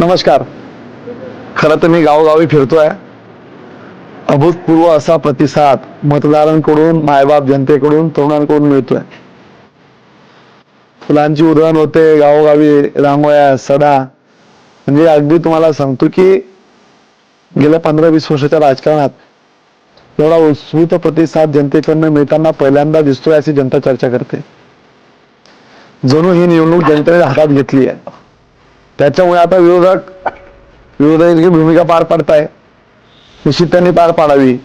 नमस्कार. खरं तर मी गावोगावी फिरतोय. अभूतपूर्व असा प्रतिसाद मतदारांकडून मायबाप जनतेकडून तरुणांकडून मिळतोय. फुलांची उधळण होते गावोगावी रांगोळ्या सडा. म्हणजे अगदी तुम्हाला सांगतो की गेल्या पंधरा वीस वर्षाच्या राजकारणात एवढा उत्स्फूर्त प्रतिसाद जनतेकडनं मिळताना पहिल्यांदा दिसतोय अशी जनता चर्चा करते. जणू ही निवडणूक जनतेने हातात घेतली आहे. त्याच्यामुळे आता विरोधक विरोधकांची भूमिका पार पाडताय. निश्चित त्यांनी पार पाडावी.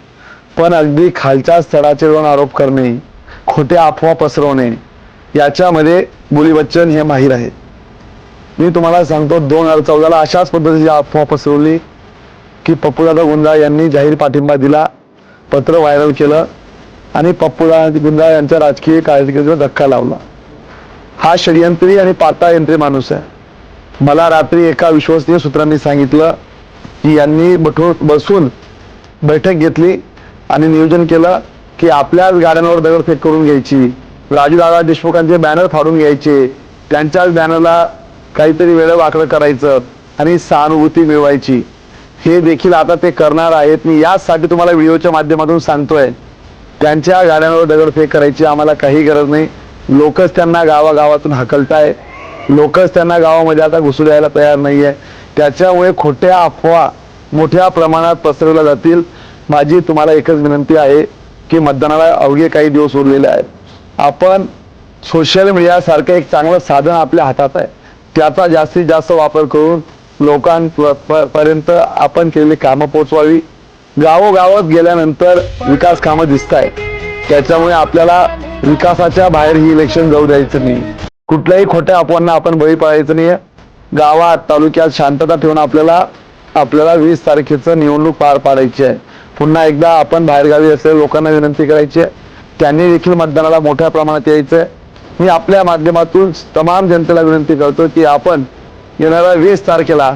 पण अगदी खालच्या स्तराचे जाऊन आरोप करणे खोटे अफवा पसरवणे याच्यामध्ये बोली बच्चन हे माहीर आहेत मी तुम्हाला सांगतो दोन हजार चौदाला अशाच पद्धतीची अफवा पसरवली की पप्पूदादा गुंजाळ यांनी जाहीर पाठिंबा दिला पत्र व्हायरल केलं आणि पप्पूदादा गुंजाळ यांच्या राजकीय कारकिर्दीवर धक्का लावला. हा षडयंत्री आणि पातायंत्री माणूस आहे. मला रात्री एका विश्वसनीय सूत्रांनी सांगितलं की यांनी बठो बसून बैठक घेतली आणि नियोजन केलं की आपल्याच गाड्यांवर दगडफेक करून घ्यायची. राजूदादा देशमुखांचे बॅनर फाडून घ्यायचे. त्यांच्याच बॅनरला काहीतरी वेळ वाकडं करायचं आणि सहानुभूती मिळवायची. हे देखील आता ते करणार आहेत. मी याचसाठी तुम्हाला व्हिडिओच्या माध्यमातून सांगतोय. त्यांच्या गाड्यांवर दगडफेक करायची आम्हाला काही गरज नाही. लोकच त्यांना गावागावातून हकलताय. लोकच त्यांना गावामध्ये आता घुसू द्यायला तयार नाही आहे त्याच्यामुळे खोट्या अफवा मोठ्या प्रमाणात पसरवल्या जातील. माझी तुम्हाला एकच विनंती आहे की मतदानाला अवघे काही दिवस उरलेले आहेत. आपण सोशल मीडियासारखं एक चांगलं साधन आपल्या हातात आहे. त्याचा जास्तीत जास्त वापर करून लोकांपर्यंत आपण केलेली कामं पोचवावी गावोगावात गेल्यानंतर विकास कामं दिसत आहेत त्याच्यामुळे आपल्याला विकासाच्या बाहेर ही इलेक्शन जाऊ द्यायचं नाही. कुठल्याही खोट्या अफवांना आपण बळी पडायचं नाही गावात तालुक्यात शांतता ठेवून आपल्याला आपल्याला वीस तारखेचं निवडणूक पार पाडायची आहे. पुन्हा एकदा आपण बाहेरगावी असलेल्या लोकांना विनंती करायची आहे. त्यांनी देखील मतदानाला मोठ्या प्रमाणात यायचंय मी आपल्या माध्यमातून तमाम जनतेला विनंती करतो की आपण येणाऱ्या वीस तारखेला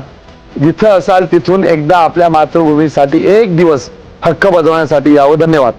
जिथं असाल तिथून एकदा आपल्या मातृभूमीसाठी एक दिवस हक्क बजावण्यासाठी यावं. धन्यवाद.